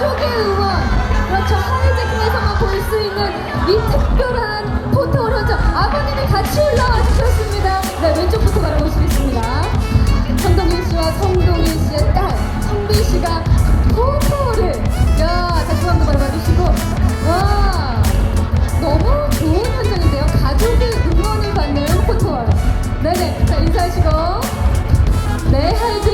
가족의 응원. 그렇죠. 하이제킹에서만 볼 수 있는 이 특별한 포토를 현장. 아버님이 같이 올라와 주셨습니다. 네, 왼쪽부터 바라보시겠습니다. 천동일 씨와 성동일 씨의 딸, 성빈 씨가 포토를. 야, 다시 한번 바라봐 주시고. 와, 너무 좋은 현장인데요. 가족의 응원을 받는 포토월. 네네. 자, 인사하시고. 네, 하이제